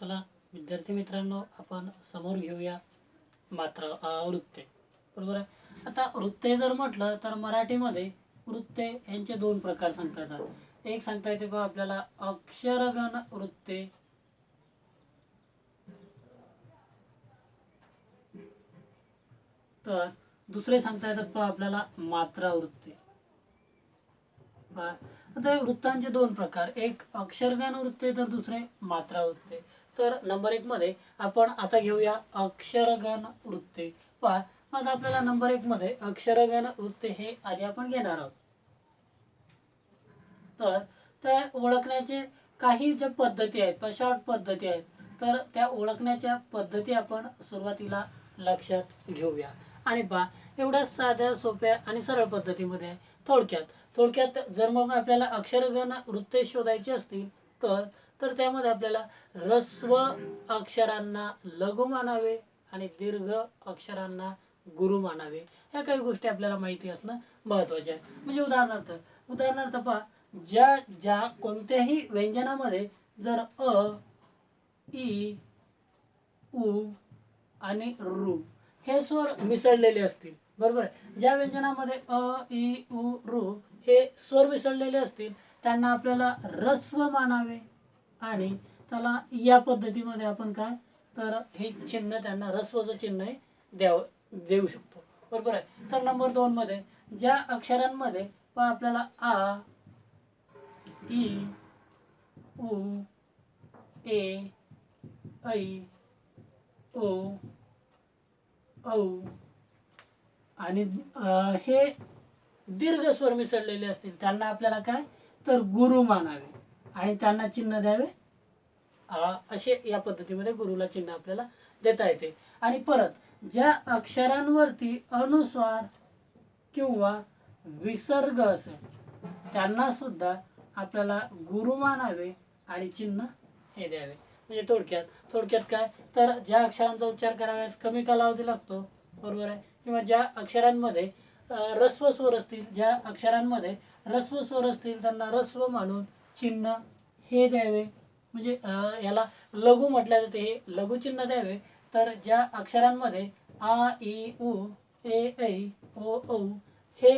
चला विद्यार्थी मित्रांनो आपण समोर घेऊया मात्र वृत्ते. बरोबर आहे? आता वृत्ते जर म्हटलं तर मराठीमध्ये वृत्ते यांचे दोन प्रकार सांगता येतात एक सांगता येते बा आपल्याला अक्षरगण वृत्ते. तर दुसरे सांगता येतात पहा आपल्याला मात्रा वृत्ते. आता वृत्तांचे दोन प्रकार. एक अक्षरगण वृत्ते तर दुसरे मात्रा वृत्ते. तर नंबर एक मध्ये आपण आता घेऊया अक्षरगण वृत्ते. पहा मग आपल्याला नंबर एक मध्ये अक्षरगण वृत्ते हे आधी आपण घेणार आहोत. तर त्या ओळखण्याचे काही ज्या पद्धती आहेत शॉर्ट पद्धती आहेत तर त्या ओळखण्याच्या पद्धती आपण सुरुवातीला लक्षात घेऊया. आणि पहा एवढ्या साध्या सोप्या आणि सरळ पद्धतीमध्ये आहे. थोडक्यात थोडक्यात जर मग आपल्याला अक्षरगण वृत्ते शोधायचे असतील तर तर त्यामध्ये आपल्याला रस्व अक्षरांना लघु मानावे आणि दीर्घ अक्षरांना गुरु मानावे. ह्या काही गोष्टी आपल्याला माहिती असणं महत्त्वाचे आहे. म्हणजे उदाहरणार्थ उदाहरणार्थ पहा ज्या ज्या कोणत्याही व्यंजनामध्ये जर अ ई उ आणि रु हे स्वर मिसळलेले असतील बरोबर ज्या व्यंजनामध्ये अ ई उ रु हे स्वर मिसळलेले असतील त्यांना आपल्याला रस्व मानावे. आणि त्याला या पद्धतीमध्ये आपण काय? तर हे चिन्ह त्यांना रस्वचं चिन्ह हे द्यावं देऊ शकतो. बरोबर आहे? तर नंबर दोन मध्ये ज्या अक्षरांमध्ये आपल्याला आ ई उ ए ऐ ओ औ आणि अं, हे दीर्घ स्वर मिसळलेले असतील. त्यांना आपल्याला काय? तर गुरु मानावे. आणि त्यांना चिन्ह द्यावे. असे या पद्धतीमध्ये गुरुला चिन्ह आपल्याला देता येते. आणि परत ज्या अक्षरांवरती अनुस्वार किंवा विसर्ग असेल त्यांना सुद्धा आपल्याला गुरु मानावे आणि चिन्ह हे द्यावे. म्हणजे थोडक्यात थोडक्यात काय? तर ज्या अक्षरांचा उच्चार कराव्यास कमी कालावधी लागतो बरोबर आहे? किंवा ज्या अक्षरांमध्ये रस्व स्वर असतील ज्या अक्षरांमध्ये रस्व स्वर असतील त्यांना रस्व मानून चिन्ह हे द्यावे. म्हणजे याला लघु म्हटल्या जाते. हे लघु चिन्ह द्यावे. तर ज्या अक्षरांमध्ये आ ई उ ए ऐ ओ औ हे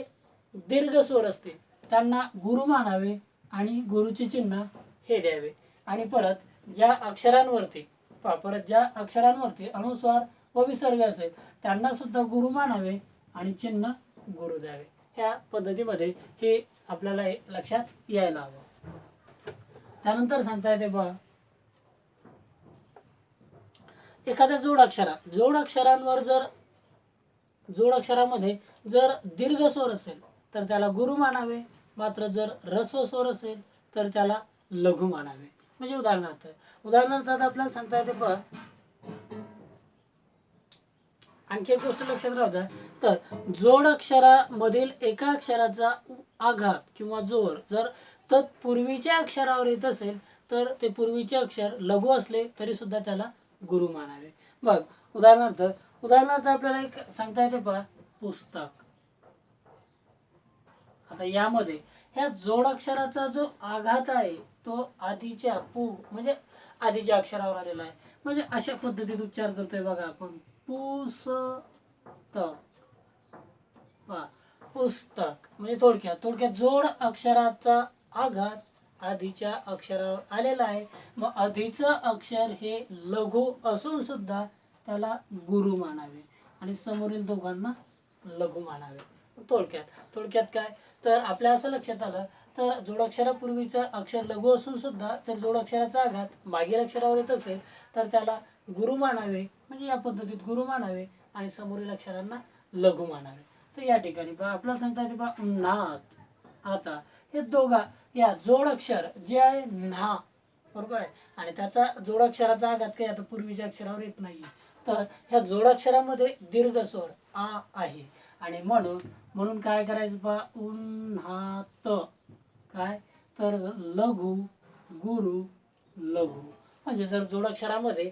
दीर्घ स्वर असते त्यांना गुरु मानावे आणि गुरुचे चिन्ह हे द्यावे. आणि परत ज्या अक्षरांवरती परत ज्या अक्षरांवरती अनुस्वार व विसर्ग असेल त्यांना सुद्धा गुरु मानावे आणि चिन्ह गुरु द्यावे. ह्या पद्धतीमध्ये हे आपल्याला हे लक्षात यायला हवं. त्यानंतर सांगता येते बघा. एखाद्या जोड अक्षरा जोड अक्षरांवर जर जोड अक्षरामध्ये जर दीर्घ स्वर असेल तर त्याला गुरु मानावे. मात्र जर रस्व स्वर असेल तर त्याला लघु मानावे. म्हणजे उदाहरणार्थ उदाहरणार्थ आता आपल्याला सांगता येते पहा आणखी एक गोष्ट लक्षात राहू द्या. तर जोड अक्षरामधील एका अक्षराचा आघात किंवा जोर जर तत्पूर्वीच्या अक्षरावर येत असेल तर ते पूर्वीचे अक्षर लघु असले तरी सुद्धा त्याला गुरु मानावे. बघ उदाहरणार्थ उदाहरणार्थ आपल्याला एक सांगता येते पहा पुस्तक. आता यामध्ये ह्या जोड अक्षराचा जो आघात आहे तो आधीच्या पू म्हणजे आधीच्या अक्षरावर आलेला आहे. म्हणजे अशा पद्धतीत उच्चार करतोय बघा आपण. पुस्तक. पुस्तक. म्हणजे थोडक्यात थोडक्यात जोड अक्षराचा आघात आधीच्या अक्षरावर आलेला आहे. मग आधीचं अक्षर हे लघु असून सुद्धा त्याला गुरु मानावे. आणि समोरील दोघांना लघु मानावे. थोडक्यात थोडक्यात काय? तर आपल्या असं लक्षात आलं तर जोडाक्षरापूर्वीचं अक्षर लघु असून सुद्धा जर जोडाक्षराचा आघात मागील अक्षरावर येत असेल तर त्याला गुरु मानावे. म्हणजे या पद्धतीत गुरु मानावे आणि समोरील अक्षरांना लघु मानावे. तर या ठिकाणी आपल्याला सांगता येते बा नाथ आता हे दोघा या जोड अक्षर जे आहे ना बरोबर आहे? आणि त्याचा जोडाक्षराचा आघात काही आता पूर्वीच्या अक्षरावर येत नाही तर ह्या जोडाक्षरामध्ये दीर्घ स्वर आ आहे. आणि म्हणून म्हणून काय करायचं पहा? उन्हात काय? तर लघु गुरु लघु. म्हणजे जर जोडाक्षरामध्ये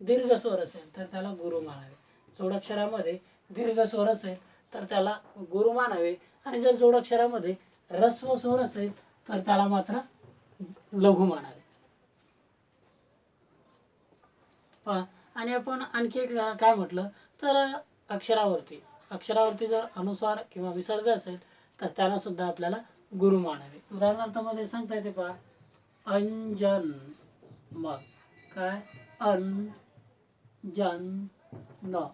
दीर्घ स्वर असेल तर त्याला गुरु मानावे जोडाक्षरामध्ये दीर्घ स्वर असेल तर त्याला गुरु मानावे आणि जर जोडाक्षरामध्ये रस्व स्वर असेल तर त्याला मात्र लघु मानावे पहा आणि आपण आणखी एक काय म्हटलं? तर अक्षरावरती. अक्षरावरती जर अनुस्वार किंवा विसर्ग असेल तर त्यांना सुद्धा आपल्याला गुरु मानावे उदाहरणार्थमध्ये सांगता येते पहा अंजन. मग काय? अन जन न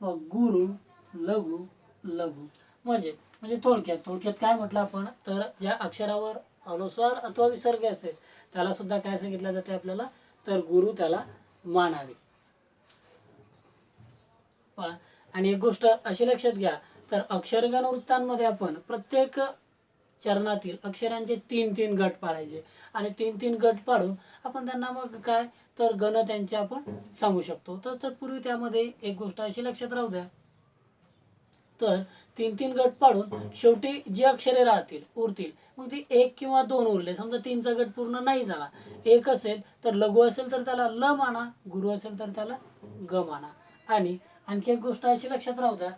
मग गुरु लघु लघु. म्हणजे म्हणजे थोडक्यात थोडक्यात काय म्हटलं आपण तर ज्या अक्षरावर अनुस्वार अथवा विसर्ग असेल त्याला सुद्धा काय सांगितलं जाते आपल्याला? तर गुरु त्याला मानावे. आणि एक गोष्ट अशी लक्षात घ्या तर अक्षरगण वृत्तांमध्ये आपण प्रत्येक चरणातील अक्षरांचे तीन तीन गट पाडायचे आणि तीन तीन गट पाडून आपण त्यांना मग काय? तर गण त्यांचे आपण सांगू शकतो. तर तत्पूर्वी त्यामध्ये एक गोष्ट अशी लक्षात राहू द्या. तर तीन तीन गट पाडून शेवटी जी अक्षरे राहतील उरतील मग ती एक किंवा दोन उरले. समजा तीनचा गट पूर्ण नाही झाला एक असेल तर लघु असेल तर त्याला ल माना गुरु असेल तर त्याला ग माना. आणि आणखी एक गोष्ट अशी लक्षात राहू द्या.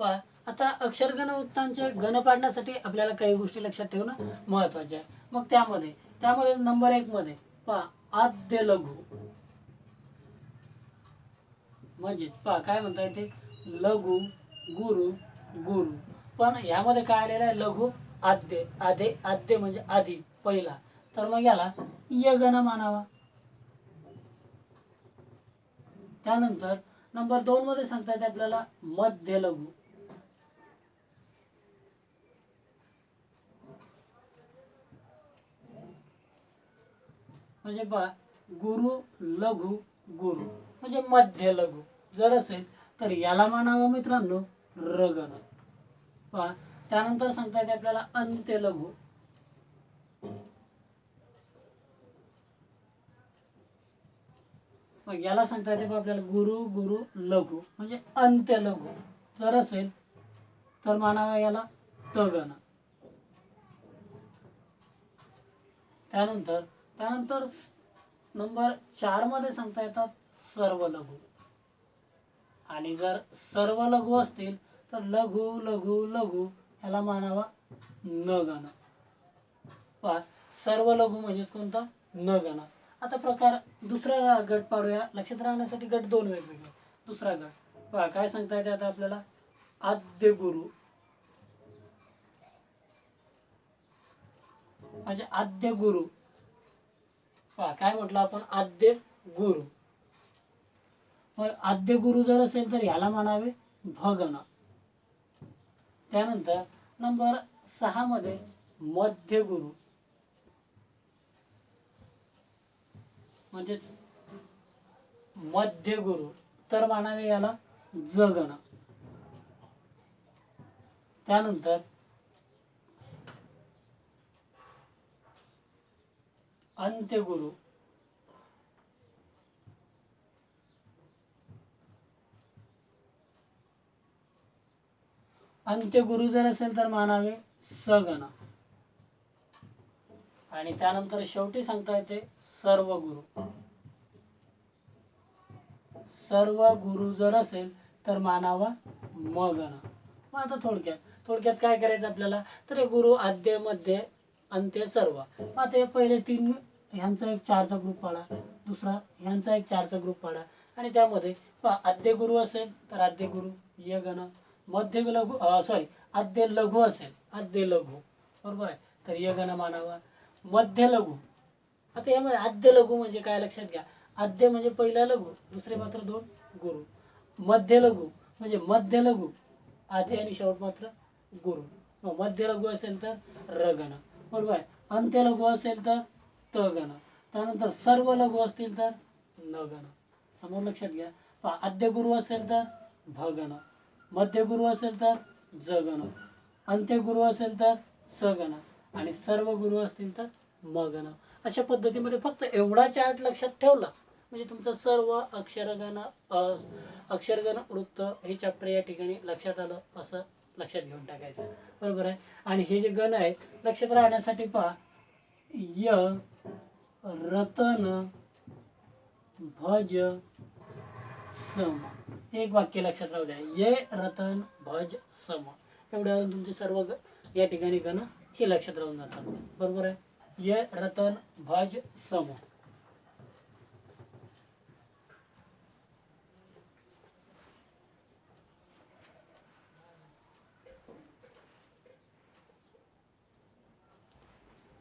पहा आता अक्षरगण वृत्तांचे गण पाडण्यासाठी आपल्याला काही गोष्टी लक्षात ठेवणं महत्त्वाचे आहे. मग त्यामध्ये त्यामध्ये नंबर एक मध्ये पहा आद्य लघु. म्हणजेच पहा काय म्हणता येते? लघु गुरु गुरु. पण यामध्ये काय आलेलं आहे? लघु आद्य. आधे आद्य म्हणजे आधी पहिला. तर मग याला यगण मानावा. त्यानंतर नंबर दोन मध्ये सांगता येते आपल्याला मध्य लघु. म्हणजे पहा गुरु लघु गुरु. म्हणजे मध्य लघु. जर असेल तर याला मानावं मित्रांनो रगण. पहा त्यानंतर सांगता येते आपल्याला अंत्य लघु. मग याला सांगता येते आपल्याला गुरु गुरु लघु म्हणजे अंत्य लघु. जर असेल तर मानावा याला तगण. त्यानंतर त्यानंतर नंबर चारमध्ये सांगता येतात सर्व लघु. आणि जर सर्व लघु असतील तर लघु लघु लघु याला मानावा न गण पहा सर्व लघु म्हणजेच कोणता? न गण आता प्रकार दुसरा गट पाडूया. लक्षात राहण्यासाठी गट दोन वेगवेगळे. दुसरा गट. पहा काय सांगता येते आता आपल्याला? आद्य गुरु. म्हणजे आद्य गुरु. पहा काय म्हटलं आपण? आद्य गुरु. मग आद्य गुरु जर असेल तर याला म्हणावे भगन. त्यानंतर नंबर सहा मध्ये मध्य गुरु. म्हणजेच मध्य गुरु. तर म्हणावे याला जगन. त्यानंतर अंत्यगुरु अंत्य गुरु जर असेल तर मानावे सगण. आणि त्यानंतर शेवटी सांगता येते सर्व गुरु सर्व गुरु जर असेल तर मानावा मगण. मग आता थोडक्यात थोडक्यात काय करायचं आपल्याला? तर हे गुरु आद्यमध्ये अंत्य सर्व. मग आता हे पहिले तीन ह्यांचा एक चारचा ग्रुप पाडा. दुसरा ह्यांचा एक चारचा ग्रुप पाडा. आणि त्यामध्ये आद्य गुरु असेल तर आद्य गुरु य गण मध्य लघु सॉरी आद्य लघु असेल. आद्य लघु. बरोबर आहे? तर य गण मानावा. मध्य लघु. आता यामध्ये आद्य लघु म्हणजे काय लक्षात घ्या. आद्य म्हणजे पहिला लघु दुसरे मात्र दोन गुरु. मध्य लघु म्हणजे मध्य लघु आधी आणि शेवट मात्र गुरु. मग मध्य लघु असेल तर रगण बरोबर आहे? अंत्य लघु असेल तर तगन त्यानंतर सर्व लघु असतील तर नगन समोर लक्षात घ्या. आद्य गुरु असेल तर भगण मध्य गुरु असेल तर जगण. अंत्य गुरु असेल तर सगण. आणि सर्व गुरु असतील तर मगण. अशा पद्धतीमध्ये फक्त एवढा चार्ट लक्षात ठेवला म्हणजे तुमचं सर्व अक्षरगण अक्षरगण वृत्त हे चॅप्टर या ठिकाणी लक्षात आलं असं लक्षात घेऊन टाकायचं. बरोबर आहे? आणि हे जे गण आहेत लक्षात राहण्यासाठी पहा य रतन भज सम. एक वाक्य लक्षात राहू द्या. ये रतन भज सम. एवढ्या तुमचे सर्व या ठिकाणी गण हे लक्षात राहून जातात. बरोबर आहे? ये रतन भज सम.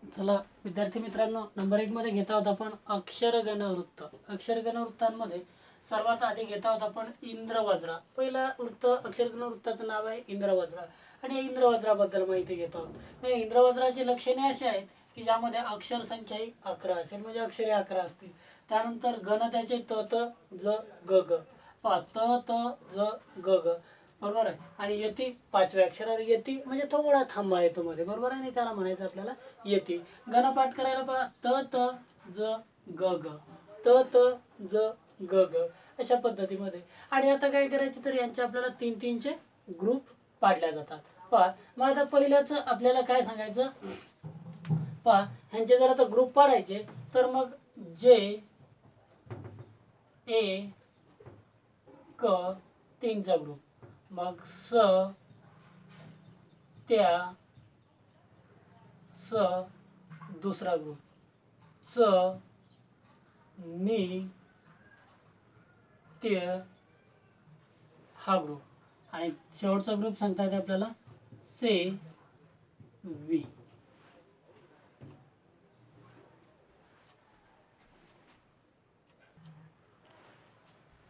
चला विद्यार्थी मित्रांनो नंबर एक मध्ये घेत आहोत आपण अक्षरगण वृत्त अक्षरगण वृत्तांमध्ये सर्वात आधी घेता आहोत आपण इंद्रवज्रा. पहिला वृत्त अक्षरगण वृत्ताचं नाव आहे इंद्रवज्रा. आणि या इंद्रवज्राबद्दल माहिती घेत आहोत. म्हणजे इंद्रवज्राची लक्षणे अशी आहेत की ज्यामध्ये अक्षर संख्या ही अकरा असेल. म्हणजे अक्षरे अकरा असतील. त्यानंतर गण त्याचे त त ज ग ग. पा त त ज ग ग. बरोबर आहे? आणि यती पाचव्या अक्षरावर यती म्हणजे थोडा थांबा येतो मध्ये. बरोबर आहे? आणि त्याला म्हणायचं आपल्याला यती. गणपाठ करायला पहा त त ज ग ग. त त ज ग ग अशा पद्धतीमध्ये. आणि आता काय करायचं तर यांचे आपल्याला तीन तीनचे ग्रुप पाडल्या जातात. पहा मग आता पहिल्याच आपल्याला काय सांगायचं? पहा ह्यांचे जर आता ग्रुप पाडायचे तर मग जे ए क तीनचा ग्रुप मग स त्या स दुसरा ग्रुप स नी त्य हा ग्रुप आणि शेवटचा ग्रुप सांगता येते आपल्याला से वी.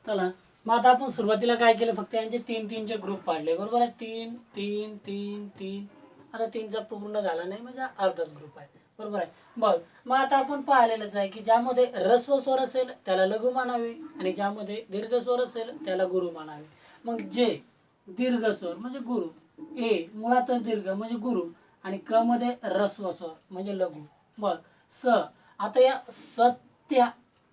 चला मग आता आपण सुरुवातीला काय केलं? फक्त यांचे तीन तीनचे ग्रुप पाडले. बरोबर आहे? तीन तीन तीन तीन. आता तीनचा पूर्ण झाला नाही म्हणजे अर्धाच ग्रुप आहे. बरोबर आहे. बघ मग आता आपण पाहिलेलंच आहे की ज्यामध्ये रस्व स्वर असेल त्याला लघु मानावे आणि ज्यामध्ये दीर्घ स्वर असेल त्याला गुरु मानावे. मग जे दीर्घ स्वर म्हणजे गुरु ए मुळातच दीर्घ म्हणजे गुरु आणि क मध्ये रस्व स्वर म्हणजे लघु. बघ स आता या सत्या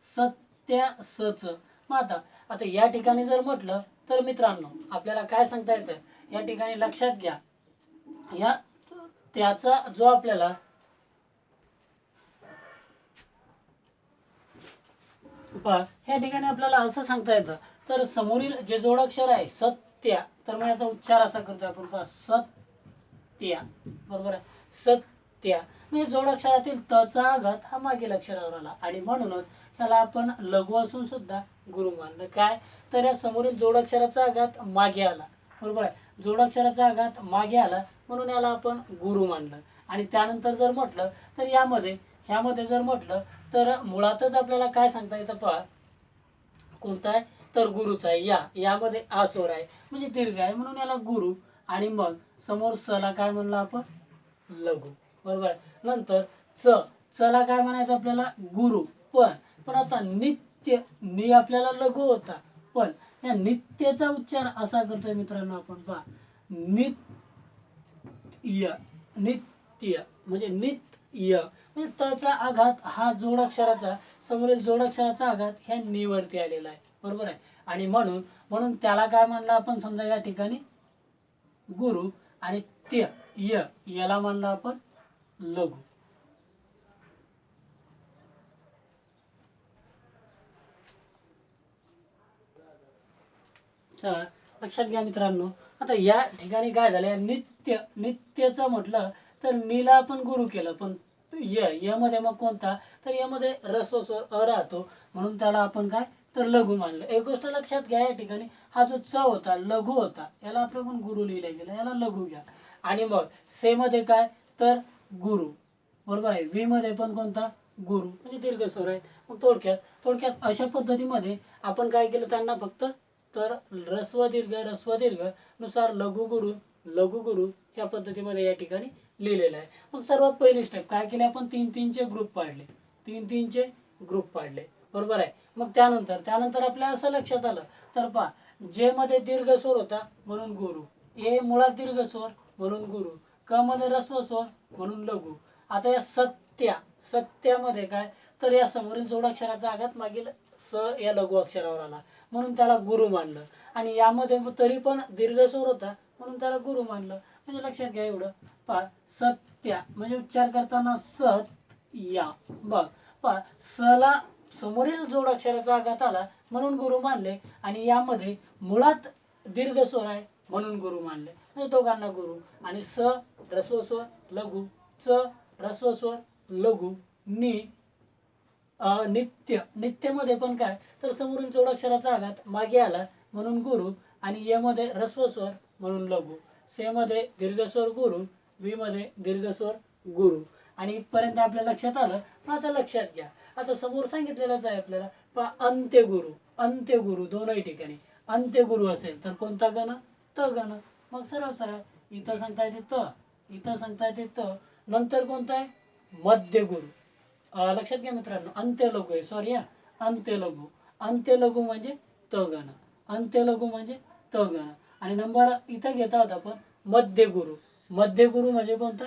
सत्या सच. मग आता आता या ठिकाणी जर म्हटलं तर मित्रांनो आपल्याला काय सांगता येतं? या ठिकाणी लक्षात घ्या. या त्याचा जो आपल्याला पहा ह्या ठिकाणी आपल्याला असं सांगता येतं. तर समोरील जे जोडाक्षर आहे सत्या तर मग याचा उच्चार असा करतोय आपण. पहा सत्या. बरोबर आहे? सत्या. म्हणजे जोडाक्षरातील तचा आघात हा मागील अक्षरावर आला. आणि म्हणूनच ह्याला आपण लघु असून सुद्धा गुरु मानलं. काय? तर या समोरील जोडाक्षराचा आघात मागे आला. बरोबर आहे? जोडाक्षराचा आघात मागे आला म्हणून याला आपण गुरु मानलं. आणि त्यानंतर जर म्हटलं तर यामध्ये ह्यामध्ये जर म्हटलं तर मुळातच आपल्याला काय सांगता येतं पहा? कोणता आहे? तर गुरुचा आहे. या. यामध्ये आसोर आहे. म्हणजे दीर्घ आहे म्हणून याला गुरु आणि मग समोर सला काय म्हणलं आपण? लघु. बरोबर नंतर च. चला काय म्हणायचं आपल्याला? गुरु. पण पण आता नित्य नि आपल्याला लघु होता. पण या नित्यचा उच्चार असा करतोय मित्रांनो आपण. पहा. नित्य नित्य. म्हणजे य. म्हणजे तचा आघात हा जोडाक्षराचा समोरील जोडाक्षराचा आघात ह्या निवरती आलेला आहे. बरोबर आहे? आणि म्हणून म्हणून त्याला काय म्हणलं आपण? समजा या ठिकाणी गुरु आणि ते य याला म्हणलं आपण लघु. चला लक्षात घ्या मित्रांनो. आता या ठिकाणी काय झालं नित्य नित्यचं म्हटलं तर नीला आपण गुरु केलं पण य यामध्ये मग कोणता? तर यामध्ये रस्व स्वर अ राहतो. म्हणून त्याला आपण काय? तर लघु मानलं. एक गोष्ट लक्षात घ्या या ठिकाणी. हा जो च होता लघु होता याला आपलं पण गुरु लिहिलं गेलं. याला लघु घ्या. आणि मग से मध्ये काय? तर गुरु. बरोबर आहे? वी मध्ये पण कोणता? गुरु. म्हणजे दीर्घ स्वर आहे मग थोडक्यात थोडक्यात अशा पद्धतीमध्ये आपण काय केलं त्यांना फक्त? तर रस्व दीर्घ रस्व दीर्घनुसार लघु गुरु लघु गुरु या पद्धतीमध्ये या ठिकाणी लिहिलेलं आहे. मग सर्वात पहिली स्टेप काय केले आपण? तीन तीनचे ग्रुप पाडले. तीन तीनचे ग्रुप पाडले. बरोबर आहे? मग त्यानंतर त्यानंतर आपल्या असं लक्षात आलं. तर पहा जे मध्ये दीर्घ स्वर होता म्हणून गुरु. ए मुळात दीर्घ स्वर म्हणून गुरु. क मध्ये रस्व स्वर म्हणून लघु. आता या सत्या सत्यामध्ये काय? तर या समोरील जोडाक्षराचा आघात मागील स या लघु अक्षरावर आला. म्हणून त्याला गुरु मानलं. आणि यामध्ये मग तरी पण दीर्घ स्वर होता म्हणून त्याला गुरु मानलं. म्हणजे लक्षात घ्या एवढं. पहा सत्या म्हणजे उच्चार करताना सत या. बघ पहा सला समोरील जोडाक्षराचा आघात आला म्हणून गुरु मानले आणि यामध्ये मुळात दीर्घ स्वर आहे म्हणून गुरु मानले. म्हणजे दोघांना गुरु आणि स रस्वस्वर लघु. च रस्वस्वर लघु. नि नित्य. नित्यमध्ये पण काय? तर समोरून जोडाक्षराचा आघात मागे आला म्हणून गुरु आणि यामध्ये रस्वस्वर ह्रस्व स्वर म्हणून लघु. से मध्ये दीर्घस्वर गुरु वी मध्ये दीर्घस्वर गुरु. आणि इथपर्यंत आपल्या लक्षात आलं मग आता लक्षात घ्या. आता समोर सांगितलेलंच आहे आपल्याला पहा अंत्यगुरु अंत्यगुरु दोनही ठिकाणी. अंत्यगुरु असेल तर कोणता गण? त गण. मग सरळ सरळ इथं सांगता येते त इथं सांगता येते त नंतर कोणता आहे? मध्यगुरु लक्षात घ्या मित्रांनो अंत्यलघु आहे सॉरी हा. अंत्यलघु अंत्यलघु म्हणजे त गण. अंत्यलघु म्हणजे त गण. आणि नंबर इथं घेता होता आपण मध्यगुरु. मध्यगुरु म्हणजे कोणता?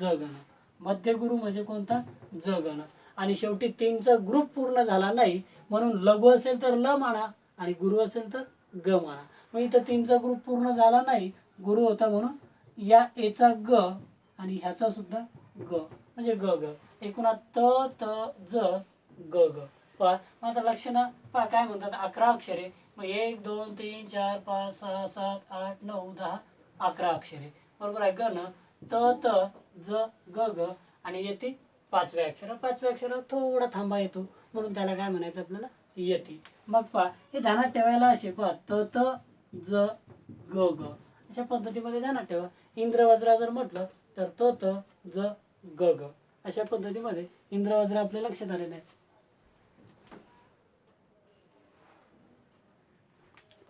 जगण. मध्यगुरु म्हणजे कोणता? जगण. आणि शेवटी तीनचा ग्रुप पूर्ण झाला नाही म्हणून लघु असेल तर ल म्हणा आणि गुरु असेल तर ग म्हणा. मग इथं तीनचा ग्रुप पूर्ण झाला नाही गुरु होता म्हणून या एचा ग आणि ह्याचा सुद्धा ग. म्हणजे ग ग. एकूणात त त ज ग ग. पहा आता लक्ष ना पहा काय म्हणतात? अकरा अक्षरे. मग एक दोन तीन चार पाच सहा सात आठ नऊ दहा अकरा अक्षरे. बरोबर आहे? ग न त त ज ग ग आणि येते पाचव्या अक्षर पाचव्या अक्षरात थोडा थांबा येतो. म्हणून त्याला काय म्हणायचं आपल्याला? येती. मग पहा हे ध्यानात ठेवायला असे पा त त ज ग ग. अशा पद्धतीमध्ये ध्यानात ठेवा. इंद्रवज्रा जर म्हटलं तर त त ज ग ग. अशा पद्धतीमध्ये इंद्रवज्र आपल्या लक्षात आले नाही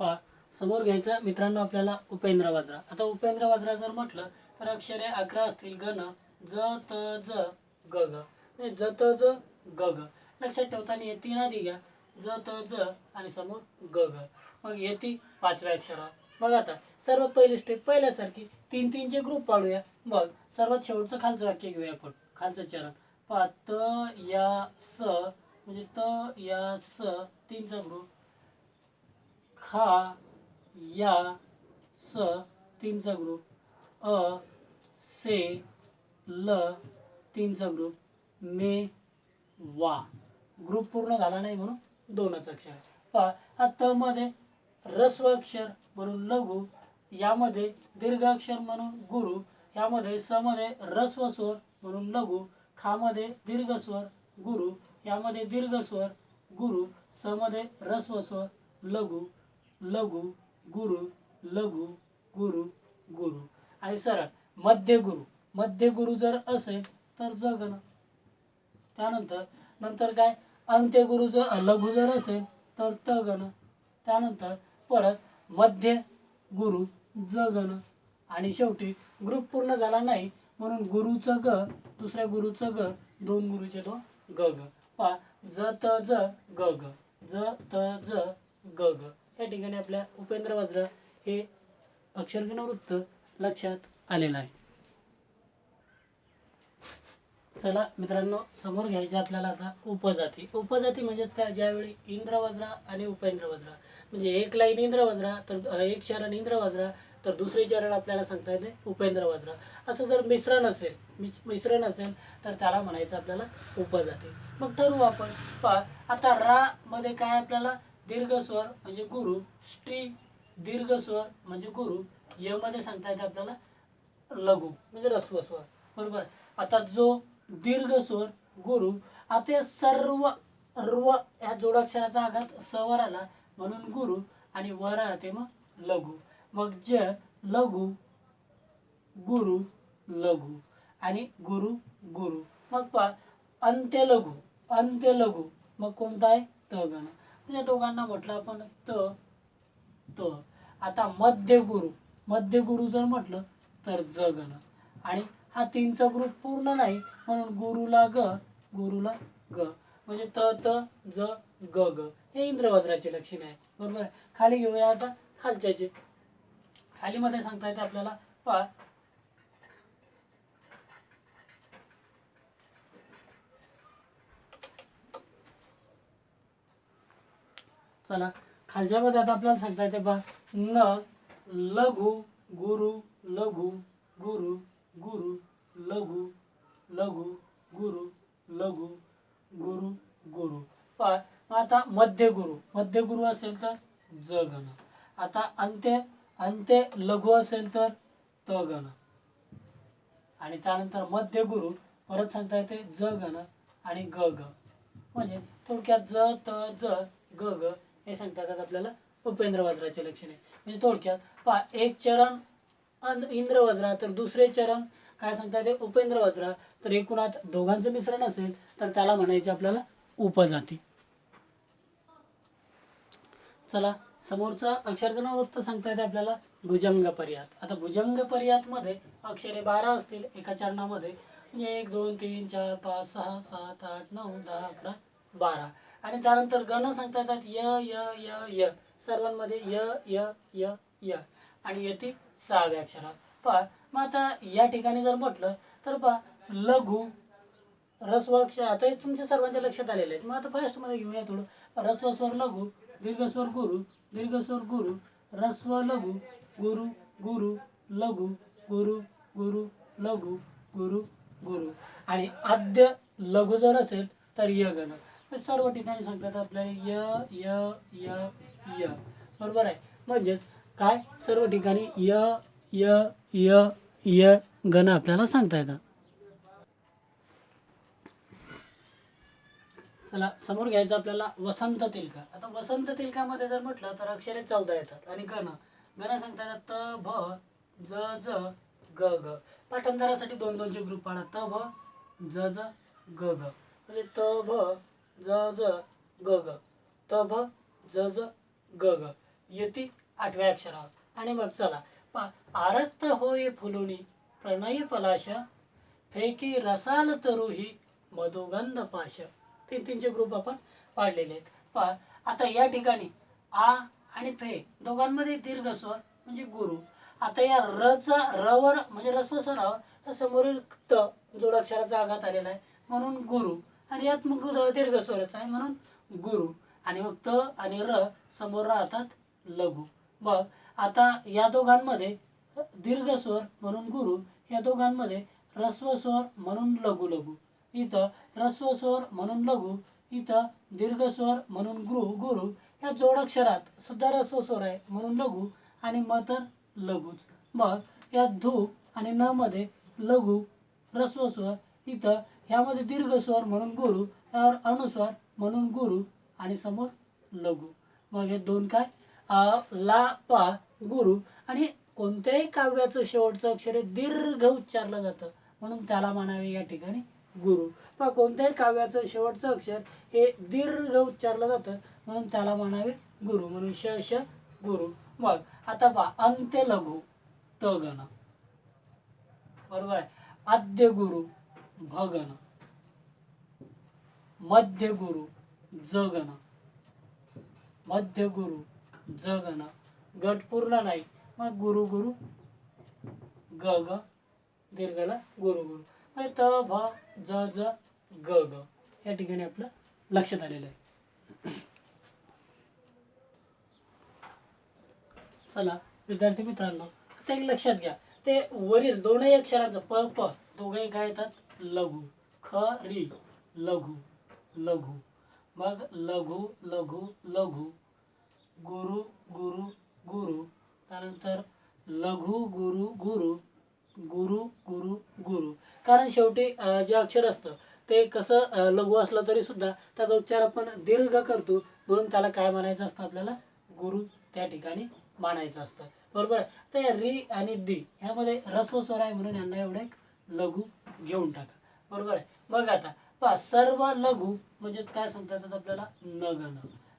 पहा. समोर घ्यायचं मित्रांनो आपल्याला उपेंद्र वाजरा. आता उपेंद्र वाजरा जर म्हटलं तर अक्षरे अकरा असतील गण ज त ज ग ग. म्हणजे ज त ज ग ग. लक्षात ठेवताना हे तीन आधी घ्या. ज त ज आणि समोर ग ग. मग येते पाचव्या अक्षरा मग आता सर्वात पहिली स्टेप पहिल्यासारखी तीन तीनचे ग्रुप पाडूया. मग सर्वात शेवटचं खालचं वाक्य घेऊया आपण. खालचं चरण. पहा त या स म्हणजे त या स तीनचा ग्रुप खा या स तीनचा ग्रुप अ से ल तीनचा ग्रुप मे वा. ग्रुप पूर्ण झाला नाही म्हणून दोनच अक्षर पहा हा त मध्ये रस्व अक्षर म्हणून लघु यामध्ये दीर्घ अक्षर म्हणून गुरु यामध्ये स मध्ये रस्व स्वर म्हणून लघु खामध्ये दीर्घ स्वर गुरु यामध्ये दीर्घ स्वर गुरु स मध्ये रस्व स्वर लघु लघु गुरु लघु गुरु गुरु. आणि सरळ मध्य गुरु. मध्य गुरु जर असेल तर जगण. त्यानंतर नंतर काय? अंत्य गुरु जर लघु जर असेल तर तगन त्यानंतर परत मध्य गुरु जगन आणि शेवटी ग्रुप पूर्ण झाला नाही म्हणून गुरुचं ग दुसऱ्या गुरुचं ग दोन गुरुचे दोन ग ग. पा ज त ज ग ग. ज त ज ग ग. या ठिकाणी आपल्या उपेंद्र वज्र हे अक्षरगण वृत्त लक्षात आलेलं आहे. चला मित्रांनो समोर घ्यायचे आपल्याला आता उपजाती. उपजाती म्हणजेच काय? ज्यावेळी इंद्रवज्रा आणि उपेंद्र वज्रा. म्हणजे एक लाईन इंद्रवज्रा तर एक चरण इंद्रवज्रा तर दुसरे चरण आपल्याला सांगता येते उपेंद्रवज्रा असं जर मिश्रण असेल मिश्रण असेल तर त्याला म्हणायचं आपल्याला उपजाती. मग ठरवू आपण. पहा आता रा मध्ये काय आपल्याला दीर्घ स्वर म्हणजे गुरु श्री दीर्घ स्वर म्हणजे गुरु. यामध्ये सांगता येते आपल्याला लघु म्हणजे रस्व स्वर. बरोबर? आता जो दीर्घ स्वर गुरु आता या सर्व सर्व या जोडाक्षराचा आघात सवर आला म्हणून गुरु आणि वर राहते मग लघु. मग ज लघु गुरु लघु आणि गुरु गुरु. मग पा अंत्य लघु अंत्य लघु मग कोणता आहे? तगण. या दोघांना म्हटलं आपण त त. आता मध्य गुरु मध्य गुरु जर म्हटलं तर जगन आणि हा तीनचा ग्रुप पूर्ण नाही म्हणून गुरुला ग गुरुला ग. म्हणजे त त ज ग ग. हे इंद्रवज्राचे लक्षण आहे. बरोबर आहे? खाली घेऊया आता खालच्याचे. खाली मध्ये सांगता येते आपल्याला. पहा. चला. खालच्यामध्ये आता आपल्याला सांगता येते बा न लघु गुरु लघु गुरु गुरु लघु लघु गुरु लघु गुरु गुरु. पहा आता मध्य गुरु. मध्य गुरु असेल तर ज गण. आता अंत्य अंत्य लघु असेल तर त गण. आणि त्यानंतर मध्य गुरु परत सांगता येते ज गण आणि ग ग. म्हणजे थोडक्यात ज त ज ग ग. हे सांगता येतात आपल्याला उपेंद्र वज्राचे लक्षणे. म्हणजे थोडक्यात पा एक चरण अन इंद्र वज्रा तर दुसरे चरण काय सांगतात ते उपेंद्र वज्रा. तर एकूणात दोघांचं मिश्रण असेल तर त्याला म्हणायचे आपल्याला उपजाती. चला समोरचा अक्षरगण वृत्त सांगता येते आपल्याला भुजंग पर्यात. आता भुजंग पर्यात मध्ये अक्षरे बारा असतील एका चरणामध्ये. म्हणजे एक दोन तीन चार पाच सहा सात आठ नऊ दहा अकरा बारा. आणि त्यानंतर गण सांगता येतात य य य य. सर्वांमध्ये य य य य. आणि यती सहाव्या अक्षरात. पहा मग आता या ठिकाणी जर म्हटलं तर पहा लघु रस्व अक्षर आता हे तुमच्या सर्वांच्या लक्षात आलेले आहेत मग आता फर्स्टमध्ये घेऊया थोडं. रस्वस्वर लघु दीर्घस्वर गुरु दीर्घस्वर गुरु रस्व लघु गुरु गुरु लघु गुरु गुरु लघु गुरु गुरु. आणि आद्य लघु जर असेल तर य गण. सर्व ठिकाणी सांगतात आपल्याला य य य य. बरोबर आहे. म्हणजेच काय? सर्व ठिकाणी य य य य गण आपल्याला सांगता येतात. चला समोर घ्यायचं आपल्याला वसंत तिलका. आता वसंत तिलकामध्ये जर म्हटलं तर अक्षरे चौदा येतात आणि गण. गण सांगता येतात त भ ज ज ग ग. पाठांतरासाठी दोन दोनचे ग्रुप पाडा. त भ ज ज ग ग. म्हणजे त भ ज ज ग ग. त भ ज ज ग ग. येती आठव्या अक्षरावर. आणि मग चला. पा आरक्त होय फुलुनी प्रणय पलाश फेकी रसाल तरुही मधुगंध पाश. तीन तीनचे ग्रुप आपण पाडलेले आहेत. पा आता या ठिकाणी आ आणि फे दोघांमध्ये दीर्घ स्वर म्हणजे गुरु. आता या रचा रवर म्हणजे रस्व स्वरावर समोरील त जोडाक्षराचा आघात आलेला आहे. म्हणून गुरु. आणि यात मग दीर्घ स्वरच आहे म्हणून गुरु. आणि मग त आणि र समोर राहतात लघु. मग आता या दोघांमध्ये दीर्घ स्वर म्हणून गुरु या दोघांमध्ये रस्व स्वर म्हणून लघु लघु. इथं रस्व स्वर म्हणून लघु इथं दीर्घ स्वर म्हणून गुरु गुरु. या जोडाक्षरात सुद्धा रस्व स्वर आहे म्हणून लघु आणि म तर लघुच. मग या धू आणि न मध्ये लघु रस्व स्वर इथं ह्यामध्ये दीर्घ स्वर म्हणून गुरु यावर अनुस्वार म्हणून गुरु आणि समोर लघु. मग हे दोन काय? ला पा गुरु आणि कोणत्याही काव्याचं शेवटचं अक्षर हे दीर्घ उच्चारलं जातं. म्हणून त्याला म्हणावे या ठिकाणी गुरु. पहा कोणत्याही काव्याचं शेवटचं अक्षर हे दीर्घ उच्चारलं जातं म्हणून त्याला म्हणावे गुरु. म्हणून श श गुरु. मग आता पहा अंत्य लघु त गण बरोबर आहे? आद्य गुरु. भ गण मध्य गुरु जगन। मध्य गुरु जगन। गट पूर्ण नाही मग गुरु गुरु ग ग दीर्घला गुरु गुरु. म्हणजे त भ ज ज ग ग. या ठिकाणी आपलं लक्षात आलेलं आहे. चला विद्यार्थी मित्रांनो आता एक लक्षात घ्या. ते वरील दोनही अक्षरांचं प प दोघंही काय येतात? लघु ख री लघु लघु. मग लघु लघु लघु गुरु गुरु गुरु. त्यानंतर लघु गुरु गुरु गुरु गुरु गुरु. कारण शेवटी जे अक्षर असतं ते कसं लघु असलं तरी सुद्धा त्याचा उच्चार आपण दीर्घ करतो. म्हणून त्याला काय म्हणायचं असतं आपल्याला? गुरु त्या ठिकाणी मानायचं असतं. बरोबर? तर री आणि दी ह्यामध्ये रस्व स्वर आहे म्हणून यांना एवढं एक लघु घेऊन टाका. बरोबर आहे? मग आता पहा सर्व लघु म्हणजेच काय सांगता येतात आपल्याला? न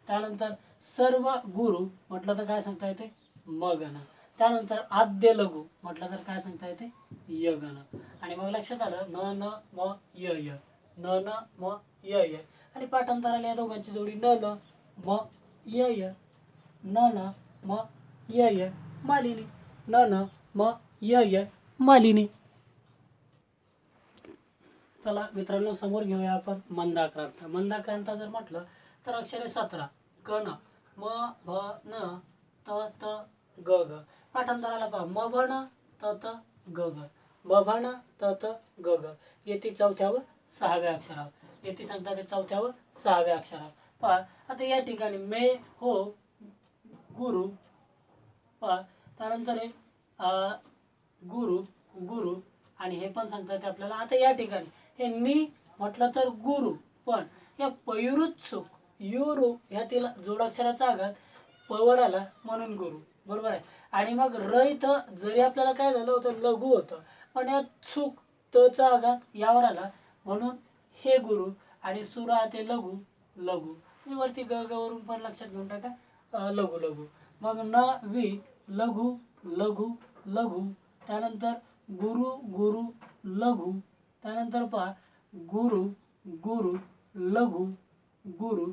त्यानंतर सर्व गुरु म्हटलं तर काय सांगता येते? मगन. त्यानंतर आद्य लघु म्हटलं तर काय सांगता येते? यगन. आणि मग लक्षात आलं न न म य य. न न म य य. आणि पाठांतराला या दोघांची जोडी न न म य य. न न म य य. मालिनी. न न म य य. मालिनी. चला मित्रांनो समोर घेऊया आपण मंदाक्रांत मंदाक्रांत जर म्हटलं तर अक्षरे सतरा क न म भ न त त ग ग. पाठांतराला पहा म भ न त त ग ग. म भ न त त ग ग. येते व सहाव्या अक्षरावर. येते सांगता ते चौथ्या व सहाव्या अक्षरावर. पहा आता या ठिकाणी मे हो गुरु पहा त्यानंतर आहे अ, गुरु गुरु आणि हे पण सांगतात आपल्याला. आता या ठिकाणी हे मी म्हटलं तर गुरु पण या पयुरुत सुख. युरु तिला जोडाक्षराचा आघात पवर आला म्हणून गुरु. बरोबर आहे? आणि मग र इथं जरी आपल्याला काय झालं होतं लघु होतं पण या चूक तचा आघात यावर आला. म्हणून हे गुरु आणि सुरा ते लघु लघु. वरती ग गवरून वरून पण लक्षात घेऊन टाका. लघु लघु. मग न वि लघु लघु लघु. त्यानंतर गुरु गुरु लघु. त्यानंतर पहा गुरु गुरु लघु गुरु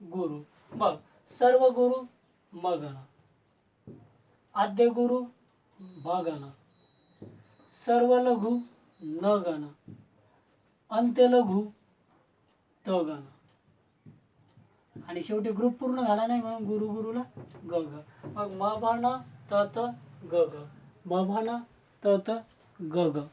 गुरु मग. सर्व गुरु मगन. आद्य गुरु भगन सर्व लघु नगन. अंत्य लघु तगन आणि शेवटी ग्रुप पूर्ण झाला नाही म्हणून गुरु गुरुला ग ग मग म भण त त ग ग म भण त त ग ग